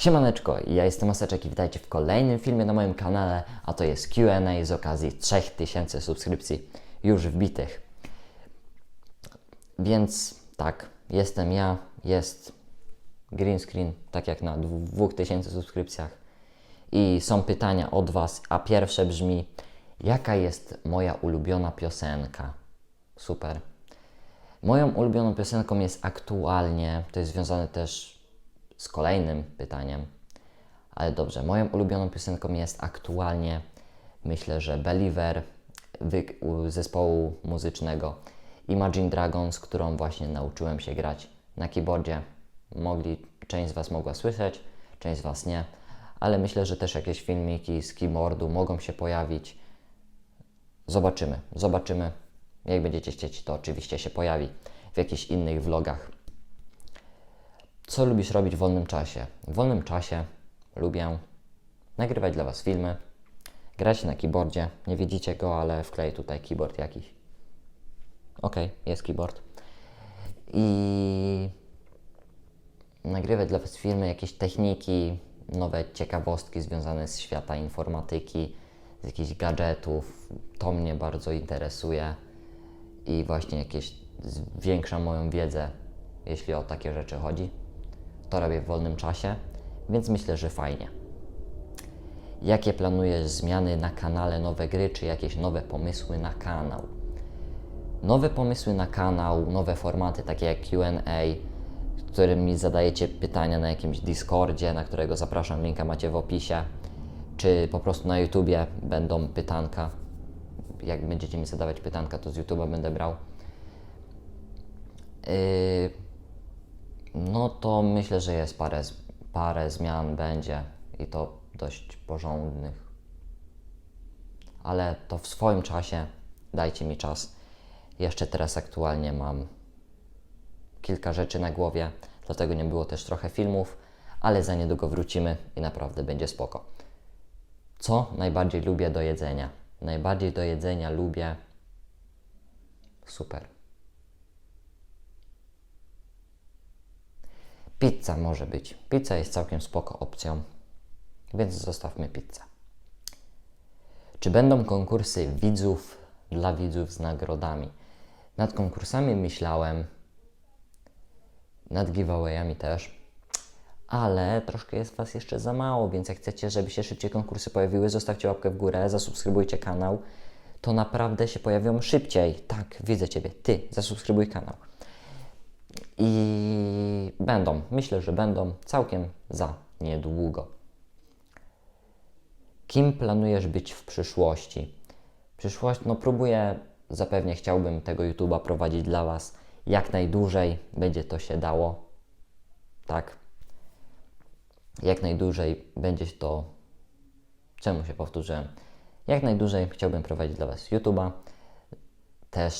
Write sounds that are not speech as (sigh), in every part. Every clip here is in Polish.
Siemaneczko, ja jestem Maseczek i witajcie w kolejnym filmie na moim kanale, a to jest Q&A z okazji 3000 subskrypcji już wbitych. Więc tak, jestem ja, jest green screen, tak jak na 2000 subskrypcjach i są pytania od Was, a pierwsze brzmi, jaka jest moja ulubiona piosenka? Super. Moją ulubioną piosenką jest aktualnie, to jest związane też z kolejnym pytaniem, ale dobrze, moją ulubioną piosenką jest aktualnie, myślę, że Believer zespołu muzycznego Imagine Dragons, którą właśnie nauczyłem się grać na keyboardzie. Mogli, część z Was mogła słyszeć, część z Was nie, ale myślę, że też jakieś filmiki z keyboardu mogą się pojawić. Zobaczymy, zobaczymy. Jak będziecie chcieć, to oczywiście się pojawi w jakichś innych vlogach. Co lubisz robić w wolnym czasie? W wolnym czasie lubię nagrywać dla Was filmy, grać na keyboardzie. Nie widzicie go, ale wkleję tutaj keyboard jakiś. Ok, jest keyboard. I nagrywać dla Was filmy, jakieś techniki, nowe ciekawostki związane z świata informatyki, z jakichś gadżetów. To mnie bardzo interesuje i właśnie jakieś zwiększa moją wiedzę, jeśli o takie rzeczy chodzi. To robię w wolnym czasie, więc myślę, że fajnie. Jakie planujesz zmiany na kanale, nowe gry, czy jakieś nowe pomysły na kanał? Nowe pomysły na kanał, nowe formaty takie jak QA, w którym mi zadajecie pytania na jakimś Discordzie, na którego zapraszam, linka macie w opisie, czy po prostu na YouTubie będą pytanka. Jak będziecie mi zadawać pytanka, to z YouTube'a będę brał. Yy, no to myślę, że jest parę, parę zmian będzie i to dość porządnych. Ale to w swoim czasie, dajcie mi czas. Jeszcze teraz aktualnie mam kilka rzeczy na głowie, dlatego nie było też trochę filmów, ale za niedługo wrócimy i naprawdę będzie spoko. Co najbardziej lubię do jedzenia? Najbardziej do jedzenia lubię super. Pizza może być. Pizza jest całkiem spoko opcją, więc zostawmy pizzę. Czy będą konkursy widzów dla widzów z nagrodami? Nad konkursami myślałem, nad giveawayami też, ale troszkę jest Was jeszcze za mało, więc jak chcecie, żeby się szybciej konkursy pojawiły, zostawcie łapkę w górę, zasubskrybujcie kanał, to naprawdę się pojawią szybciej. Tak, widzę Ciebie, Ty, zasubskrybuj kanał. I będą, myślę, że będą całkiem za niedługo. Kim planujesz być w przyszłości? Przyszłość, no próbuję, zapewnie chciałbym tego YouTube'a prowadzić dla Was jak najdłużej, będzie to się dało. Tak. Jak najdłużej będzie to. Czemu się powtórzyłem? Jak najdłużej chciałbym prowadzić dla Was YouTube'a. Też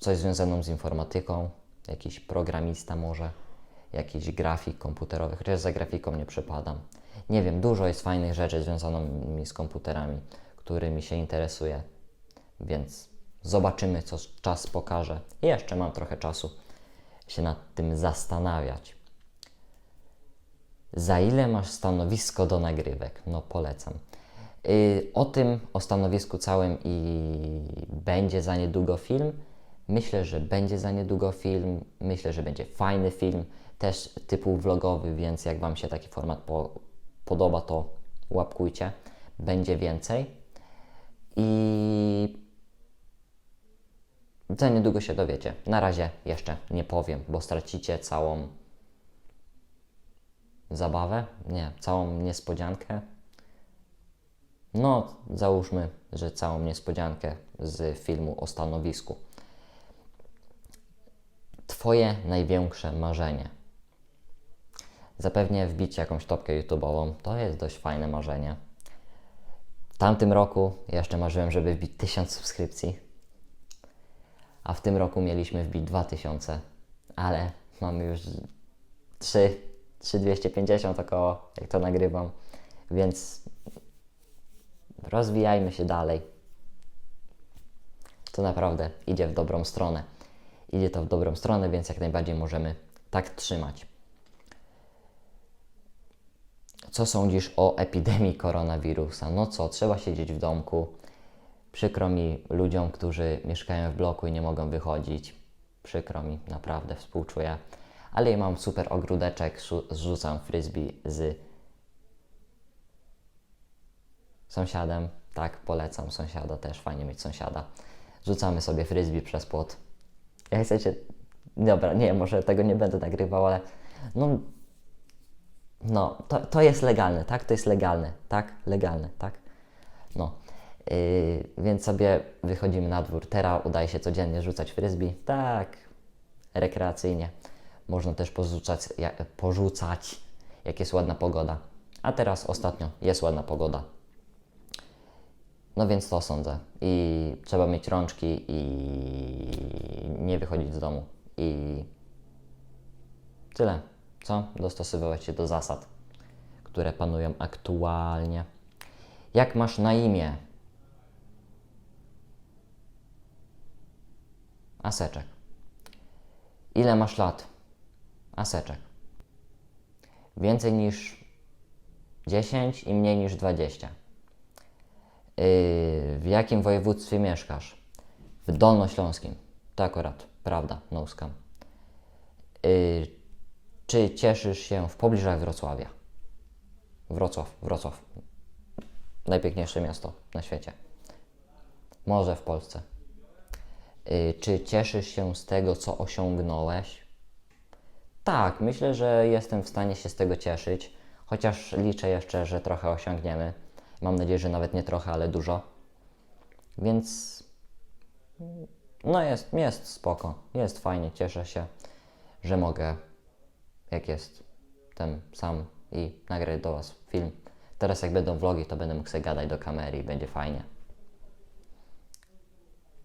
coś związaną z informatyką, jakiś programista może, jakiś grafik komputerowy, chociaż za grafiką nie przepadam. Nie wiem, dużo jest fajnych rzeczy związanych z komputerami, którymi się interesuję, więc zobaczymy, co czas pokaże. Jeszcze mam trochę czasu się nad tym zastanawiać. Za ile masz stanowisko do nagrywek? No polecam. Yy, o tym, o stanowisku całym i będzie za niedługo film. Myślę, że będzie za niedługo film. Myślę, że będzie fajny film, też typu vlogowy, więc jak Wam się taki format po, podoba, to łapkujcie. Będzie więcej. I za niedługo się dowiecie. Na razie jeszcze nie powiem, bo stracicie całą zabawę, nie, całą niespodziankę. No, załóżmy, że całą niespodziankę z filmu o stanowisku. Twoje największe marzenie. Zapewnie wbić jakąś topkę YouTube'ową. To jest dość fajne marzenie. W tamtym roku jeszcze marzyłem, żeby wbić 1000 subskrypcji. A w tym roku mieliśmy wbić 2000, ale mamy już 3, 3250 około, jak to nagrywam. Więc rozwijajmy się dalej. To naprawdę idzie w dobrą stronę. Idzie to w dobrą stronę, więc jak najbardziej możemy tak trzymać. Co sądzisz o epidemii koronawirusa? No co, trzeba siedzieć w domku. Przykro mi ludziom, którzy mieszkają w bloku i nie mogą wychodzić. Przykro mi, naprawdę współczuję. Ale ja mam super ogródeczek, zrzucam frisbee z sąsiadem. Tak, polecam sąsiada też, fajnie mieć sąsiada. Rzucamy sobie frisbee przez płot. Jak chcecie, dobra, nie, może tego nie będę nagrywał, ale no, no to, to jest legalne, tak? To jest legalne, tak? Legalne, tak? No, yy, więc sobie wychodzimy na dwór. Teraz udaje się codziennie rzucać frisbee, tak, rekreacyjnie. Można też porzucać, porzucać, jak jest ładna pogoda. A teraz ostatnio jest ładna pogoda. No więc to sądzę. I trzeba mieć rączki i nie wychodzić z domu. I tyle. Co? Dostosowywać się do zasad, które panują aktualnie. Jak masz na imię? Aseczek. Ile masz lat? Aseczek. Więcej niż 10 i mniej niż 20. W jakim województwie mieszkasz? W Dolnośląskim. To akurat, prawda, no scam. Yy, czy cieszysz się w pobliżach Wrocławia? Wrocław, Wrocław. Najpiękniejsze miasto na świecie. Może w Polsce. Yy, czy cieszysz się z tego, co osiągnąłeś? Tak, myślę, że jestem w stanie się z tego cieszyć, chociaż liczę jeszcze, że trochę osiągniemy. Mam nadzieję, że nawet nie trochę, ale dużo. Więc no jest, jest spoko, jest fajnie, cieszę się, że mogę, jak jest, ten sam i nagrać do Was film. Teraz jak będą vlogi, to będę mógł sobie gadać do kamery i będzie fajnie.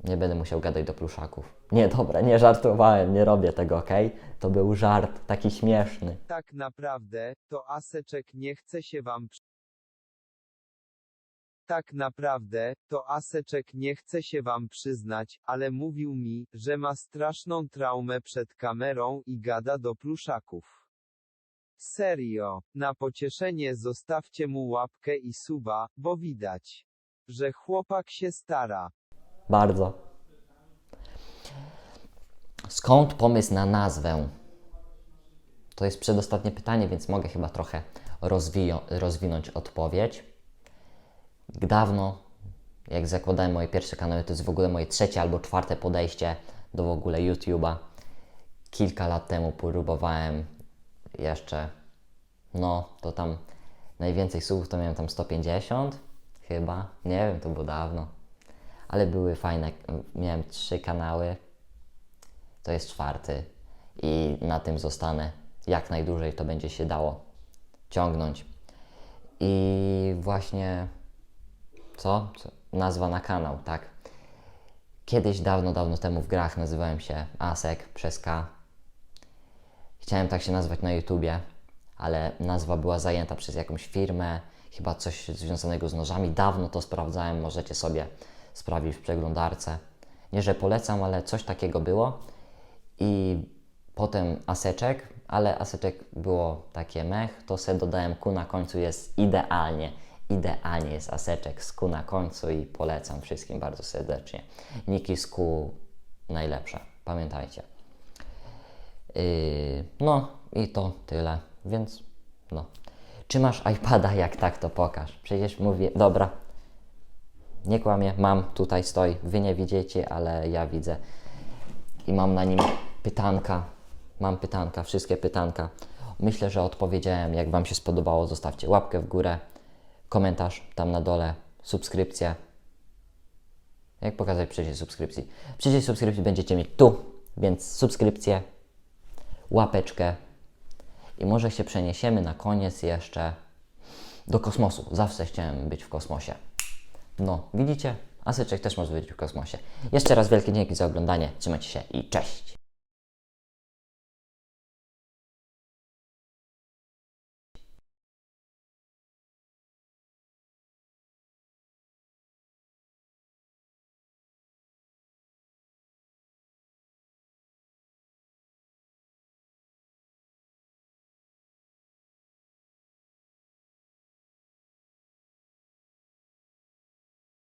Nie będę musiał gadać do pluszaków. Nie, dobra, nie żartowałem, nie robię tego, ok? To był żart, taki śmieszny. Tak naprawdę, to Aseczek nie chce się wam. Tak naprawdę, to Aseczek nie chce się wam przyznać, ale mówił mi, że ma straszną traumę przed kamerą i gada do pluszaków. Serio, na pocieszenie zostawcie mu łapkę i suba, bo widać, że chłopak się stara. Bardzo. Skąd pomysł na nazwę? To jest przedostatnie pytanie, więc mogę chyba trochę rozwinąć odpowiedź. Dawno, jak zakładałem moje pierwsze kanały, to jest w ogóle moje trzecie albo czwarte podejście do w ogóle YouTube'a. Kilka lat temu próbowałem jeszcze, no to tam najwięcej słów to miałem tam 150 chyba, nie wiem, to było dawno ale były fajne. Miałem trzy kanały, to jest czwarty i na tym zostanę. Jak najdłużej to będzie się dało ciągnąć. I właśnie co? co? Nazwa na kanał, tak. Kiedyś, dawno, dawno temu w grach nazywałem się Asek przez K. Chciałem tak się nazwać na YouTubie, ale nazwa była zajęta przez jakąś firmę, chyba coś związanego z nożami. Dawno to sprawdzałem, możecie sobie sprawdzić w przeglądarce. Nie, że polecam, ale coś takiego było. I potem aseczek, ale aseczek było takie mech, to se dodałem ku na końcu, jest idealnie. Idealnie jest aseczek z ku na końcu i polecam wszystkim bardzo serdecznie. Niki z ku najlepsze, pamiętajcie. Yy, no i to tyle, więc no. Czy masz iPada? (laughs) Jak tak, to pokaż. Przecież mówię, dobra, nie kłamię, mam, tutaj stoi. Wy nie widzicie, ale ja widzę. I mam na nim pytanka. Mam pytanka, wszystkie pytanka. Myślę, że odpowiedziałem. Jak Wam się spodobało, zostawcie łapkę w górę, komentarz tam na dole, subskrypcję. Jak pokazać przycisk subskrypcji? Przycisk subskrypcji będziecie mieć tu, więc subskrypcję, łapeczkę i może się przeniesiemy na koniec jeszcze do kosmosu. Zawsze chciałem być w kosmosie. No, widzicie? Asyczek też może być w kosmosie. Jeszcze raz wielkie dzięki za oglądanie. Trzymajcie się i cześć!